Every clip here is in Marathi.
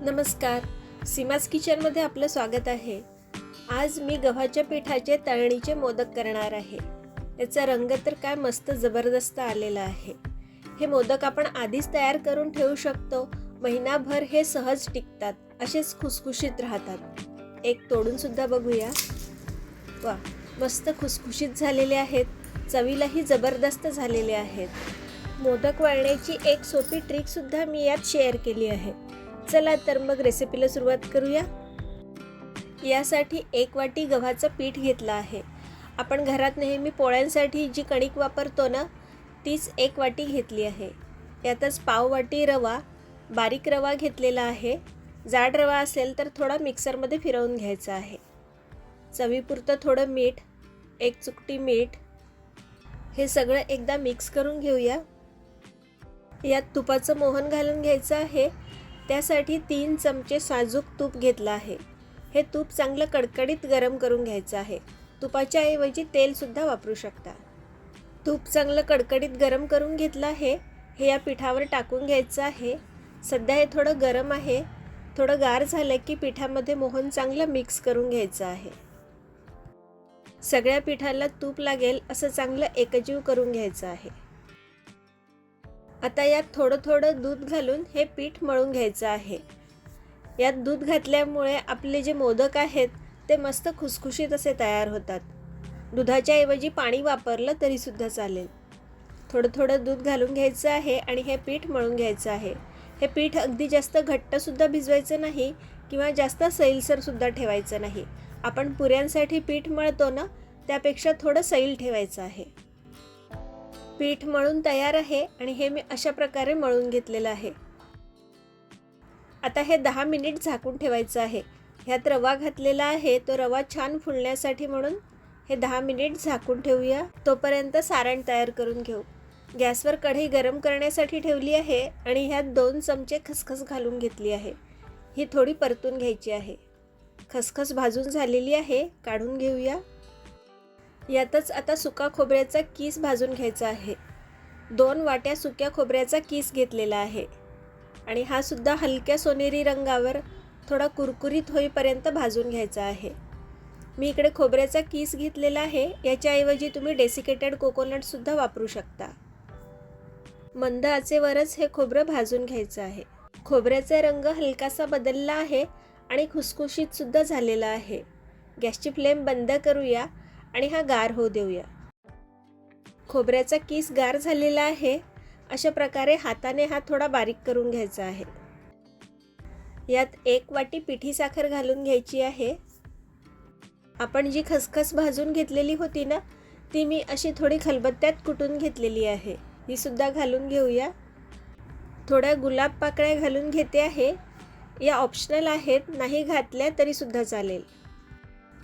नमस्कार. सीमाज किचनमध्ये आपलं स्वागत आहे. आज मी गव्हाच्या पिठाचे तळणीचे मोदक करणार आहे. याचा रंग तर काय मस्त जबरदस्त आलेला आहे. हे मोदक आपण आधीच तयार करून ठेवू शकतो. महिनाभर हे सहज टिकतात. असेच खुसखुशीत राहतात. एक तोडून सुद्धा बघूया. वा मस्त खुसखुशीत झालेले आहेत. चवीलाही जबरदस्त झालेले आहेत. मोदक वळण्याची एक सोपी ट्रिकसुद्धा मी यात शेअर केली आहे. चला तर मग रेसिपीला सुरुवात करूया. यासाठी एक वाटी गव्हाचं पीठ घेतलं आहे. आपण घरात नेहमी पोळ्यांसाठी जी कणिक वापरतो ना तीच एक वाटी घेतली आहे. यातच पाव वाटी रवा बारीक रवा घेतलेला आहे. जाड रवा असेल तर थोडा मिक्सरमध्ये फिरवून घ्यायचा आहे. चवीपुरतं थोडं मीठ एक चुकटी मीठ हे सगळं एकदा मिक्स करून घेऊया. यात तुपाचं मोहन घालून घ्यायचं आहे. त्यासाठी तीन चमचे साजूक तूप घेतलं आहे. हे तूप चांगलं कडकडीत गरम करून घ्यायचं आहे. तुपाच्या ऐवजी तेलसुद्धा वापरू शकता. तूप चांगलं कडकडीत गरम करून घेतलं आहे. हे या पिठावर टाकून घ्यायचं आहे. सध्या हे थोडं गरम आहे. थोडं गार झालं की पिठामध्ये मोहन चांगलं मिक्स करून घ्यायचं आहे. सगळ्या पिठाला तूप लागेल असं चांगलं एकजीव करून घ्यायचं आहे. आता यात थोडं थोडं दूध घालून हे पीठ मळून घ्यायचं आहे. यात दूध घातल्यामुळे आपले जे मोदक आहेत ते मस्त खुसखुशीत असे तयार होतात. दुधाच्या ऐवजी पाणी वापरलं तरीसुद्धा चालेल. थोडं थोडं दूध घालून घ्यायचं आहे आणि हे पीठ मळून घ्यायचं आहे. हे पीठ अगदी जास्त घट्टसुद्धा भिजवायचं नाही किंवा जास्त सैलसरसुद्धा ठेवायचं नाही. आपण पुऱ्यांसाठी पीठ मळतो ना त्यापेक्षा थोडं सैल ठेवायचं आहे. पीठ मळून तयार आहे आणि हे मी अशा प्रकारे मळून घेतलेलं आहे. आता हे दहा मिनिट झाकून ठेवायचं आहे. ह्यात रवा घातलेला आहे तो रवा छान फुलण्यासाठी म्हणून हे दहा मिनिट झाकून ठेवूया. तोपर्यंत सारण तयार करून घेऊ. गॅसवर कढई गरम करण्यासाठी ठेवली आहे आणि ह्यात दोन चमचे खसखस घालून घेतली आहे. ही थोडी परतून घ्यायची आहे. खसखस भाजून झालेली आहे काढून घेऊया. यातच आता सुका खोबऱ्याचा किस भाजून घ्यायचा आहे. दोन वाट्या सुक्या खोबऱ्याचा कीस घेतलेला आहे. आणि हा सुद्धा हलक्या सोनेरी रंगावर थोडा कुरकुरीत होईपर्यंत भाजून घ्यायचा आहे. मी इकडे खोबऱ्याचा कीस घेतलेला आहे. याच्याऐवजी तुम्ही डेसिकेटेड कोकोनटसुद्धा वापरू शकता. मंद आचेवरच हे खोबरं भाजून घ्यायचं आहे. खोबऱ्याचा रंग हलकासा बदलला आहे आणि खुसखुशीतसुद्धा झालेला आहे. गॅसची फ्लेम बंद करूया. आणि हा गार होऊ देऊया. खोबऱ्याचा किस गार झालेला आहे अशा प्रकारे हाताने हा थोडा बारीक करून घ्यायचा आहे. यात एक वाटी पिठी साखर घालून घ्यायची आहे. आपण जी खसखस भाजून घेतलेली होती ना ती मी अशी थोडी खलबत्त्यात कुटून घेतलेली आहे. ही सुद्धा घालून घेऊया. थोड्या गुलाब पाकळ्या घालून घेते आहे. या ऑप्शनल आहेत नाही घातल्या तरीसुद्धा चालेल.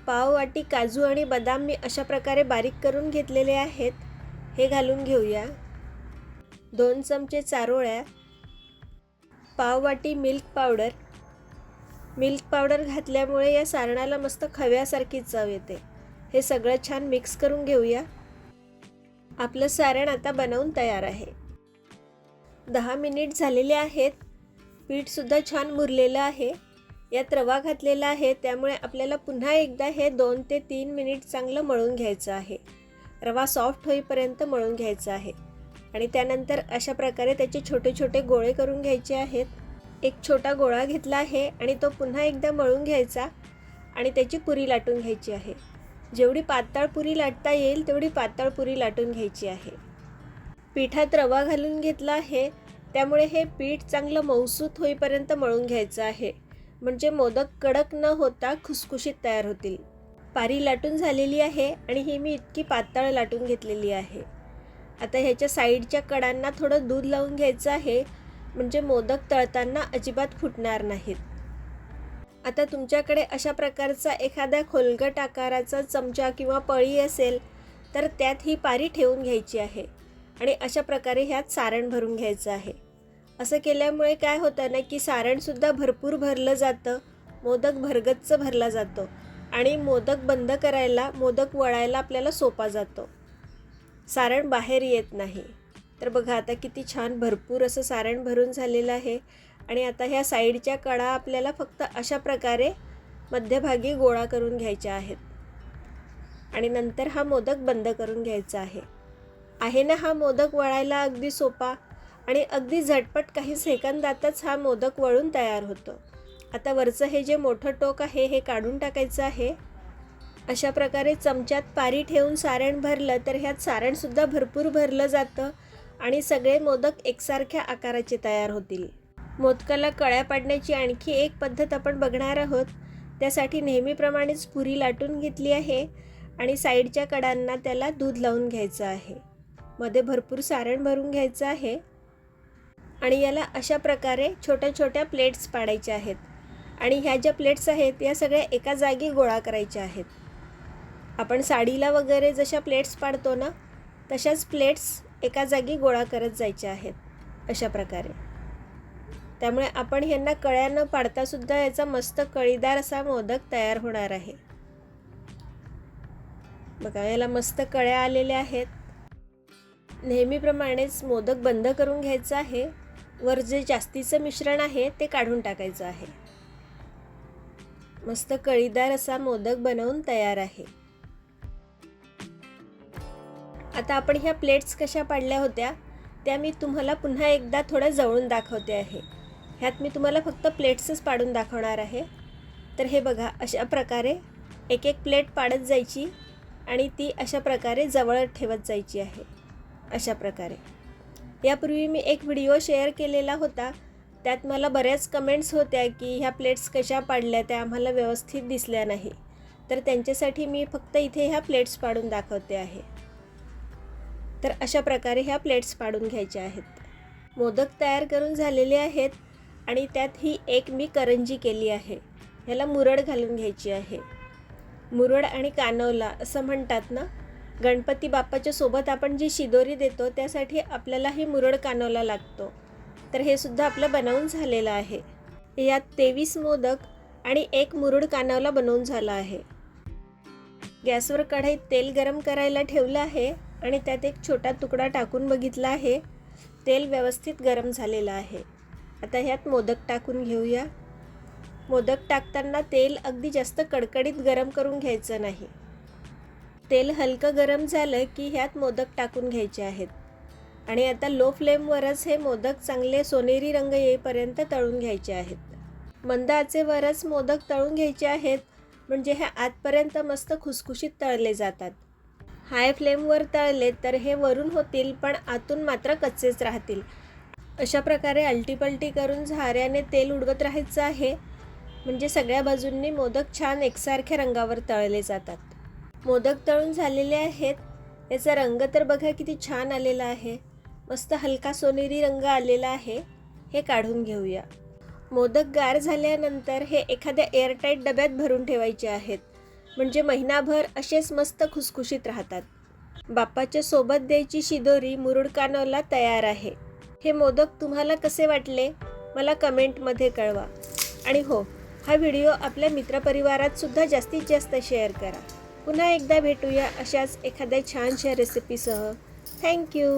पाववाटी काजू आणि बदाम मी अशा प्रकारे बारीक करून घेतलेले आहेत. हे घालून घेऊया. दोन चमचे चारोळ्या पाववाटी मिल्क पावडर. मिल्क पावडर घातल्यामुळे या सारणाला मस्त खव्यासारखी चव येते. हे सगळं छान मिक्स करून घेऊया. आपलं सारण आता बनवून तयार आहे. दहा मिनिट झालेले आहेत. पीठसुद्धा छान मुरलेलं आहे. यात रवा घातलेला आहे. त्यामुळे आपल्याला पुन्हा एकदा हे दोन ते तीन मिनिट चांगलं मळून घ्यायचं आहे. रवा सॉफ्ट होईपर्यंत मळून घ्यायचा आहे. आणि त्यानंतर अशा प्रकारे त्याचे छोटे छोटे गोळे करून घ्यायचे आहेत. एक छोटा गोळा घेतला आहे आणि तो पुन्हा एकदा मळून घ्यायचा आणि त्याची पुरी लाटून घ्यायची आहे. जेवढी पातळ पुरी लाटता येईल तेवढी पातळ पुरी लाटून घ्यायची आहे. पिठात रवा घालून घेतला आहे. त्यामुळे हे पीठ चांगलं मौसूत होईपर्यंत मळून घ्यायचं आहे. म्हणजे मोदक कडक न होता खुसखुशीत तयार होतील. पारी लाटून झालेली आहे आणि ही मी इतकी पातळ लाटून घेतलेली आहे. आता ह्याच्या साईडच्या कडांना थोडं दूध लावून घ्यायचं आहे. म्हणजे मोदक तळताना अजिबात फुटणार नाहीत. आता तुमच्याकडे अशा प्रकारचा एखाद्या खोलगट आकाराचा चमचा किंवा पळी असेल तर त्यात ही पारी ठेवून घ्यायची आहे. आणि अशा प्रकारे ह्यात सारण भरून घ्यायचं आहे. असं केल्यामुळे काय होतं ना की सारणसुद्धा भरपूर भरलं जातं. मोदक भरगच्च भरला जातो. आणि मोदक बंद करायला मोदक वळायला आपल्याला सोपा जातो. सारण बाहेर येत नाही. तर बघा आता किती छान भरपूर असं सारण भरून झालेलं आहे. आणि आता ह्या साईडच्या कडा आपल्याला फक्त अशा प्रकारे मध्यभागी गोळा करून घ्यायच्या आहेत. आणि नंतर हा मोदक बंद करून घ्यायचा आहे. आहे ना हा मोदक वळायला अगदी सोपा? आणि अगदी झटपट काही सेकंदातच हा मोदक वळून तयार होतो. आता वरचं हे जे मोठं टोक आहे हे काढून टाकायचं आहे. अशा प्रकारे चमच्यात पारी ठेवून सारण भरलं तर ह्यात सारणसुद्धा भरपूर भरलं जातं आणि सगळे मोदक एकसारख्या आकाराचे तयार होतील. मोदकाला कळ्या पाडण्याची आणखी एक पद्धत आपण बघणार आहोत. त्यासाठी नेहमीप्रमाणेच पुरी लाटून घेतली आहे आणि साईडच्या कडांना त्याला दूध लावून घ्यायचं आहे. मध्ये भरपूर सारण भरून घ्यायचं आहे. आणि याला अशा प्रकारे छोट्या छोट्या प्लेट्स पाडायच्या आहेत. आणि ह्या ज्या प्लेट्स आहेत या सगळ्या एका जागी गोळा करायच्या आहेत. आपण साडीला वगैरे जशा प्लेट्स पाडतो ना तशाच प्लेट्स एका जागी गोळा करत जायच्या आहेत अशा प्रकारे. त्यामुळे आपण ह्यांना कळ्या न पाडतासुद्धा याचा मस्त कळीदार असा मोदक तयार होणार आहे. बघा याला मस्त कळ्या आलेल्या आहेत. नेहमीप्रमाणेच मोदक बंद करून घ्यायचं आहे. वर जे जास्तीचं मिश्रण आहे ते काढून टाकायचं आहे. मस्त कळीदार असा मोदक बनवून तयार आहे. आता आपण ह्या प्लेट्स कशा पाडल्या होत्या त्या मी तुम्हाला पुन्हा एकदा थोड्या जवळून दाखवते आहे. ह्यात मी तुम्हाला फक्त प्लेट्सच पाडून दाखवणार आहे. तर हे बघा अशा प्रकारे एक एक प्लेट पाडत जायची आणि ती अशा प्रकारे जवळ ठेवत जायची आहे. अशा प्रकारे. यापूर्वी मी एक व्हिडिओ शेअर केलेला होता. त्यात मला बऱ्याच कमेंट्स होत्या की ह्या प्लेट्स कशा पाडल्या त्या आम्हाला व्यवस्थित दिसल्या नाही. तर त्यांच्यासाठी मी फक्त इथे ह्या प्लेट्स पाडून दाखवते आहे. तर अशा प्रकारे ह्या प्लेट्स पाडून घ्यायच्या आहेत. मोदक तयार करून झालेले आहेत आणि त्यात ही एक मी करंजी केली आहे. ह्याला मुरड घालून घ्यायची आहे. मुरड आणि कानवला असं म्हणतात ना? गणपती बाप्पाच्या सोबत आपण जी शिदोरी देतो त्यासाठी आपल्याला ही मुरड कानवला लागतो. तर हे सुद्धा आपलं बनवून झालेलं आहे. यात तेवीस मोदक आणि एक मुरुड कानवला बनवून झाला आहे. गॅसवर कढईत तेल गरम करायला ठेवलं आहे आणि त्यात एक छोटा तुकडा टाकून बघितला आहे. तेल व्यवस्थित गरम झालेलं आहे. आता ह्यात मोदक टाकून घेऊया. मोदक टाकताना तेल अगदी जास्त कडकडीत गरम करून घ्यायचं नाही. तेल हलकं गरम झालं की ह्यात मोदक टाकून घ्यायचे आहेत. आणि आता लो फ्लेमवरच हे मोदक चांगले सोनेरी रंग येईपर्यंत तळून घ्यायचे आहेत. मंदाचेवरच मोदक तळून घ्यायचे आहेत म्हणजे हे आतपर्यंत मस्त खुसखुशीत तळले जातात. हाय फ्लेमवर तळले तर हे वरून होतील पण आतून मात्र कच्चेच राहतील. अशा प्रकारे अलटीपलटी करून झाऱ्याने तेल उडवत राहायचं आहे. म्हणजे सगळ्या बाजूंनी मोदक छान एकसारख्या रंगावर तळले जातात. मोदक तळून झालेले आहेत. याचा रंग तर बघा किती छान आलेला आहे. मस्त हलका सोनेरी रंग आलेला आहे. हे काढून घेऊया. मोदक गार झाल्यानंतर हे एखाद्या एअरटाईट डब्यात भरून ठेवायचे आहेत. म्हणजे महिनाभर असेच मस्त खुसखुशीत राहतात. बाप्पाच्या सोबत द्यायची शिदोरी मुरुड कानवला तयार आहे. हे मोदक तुम्हाला कसे वाटले? मला कमेंटमध्ये कळवा. आणि हो हा व्हिडिओ आपल्या मित्रपरिवारात सुद्धा जास्तीत जास्त शेअर करा. पुन्हा एकदा भेटूया अशाच एखाद्या छानशा रेसिपीसह थँक्यू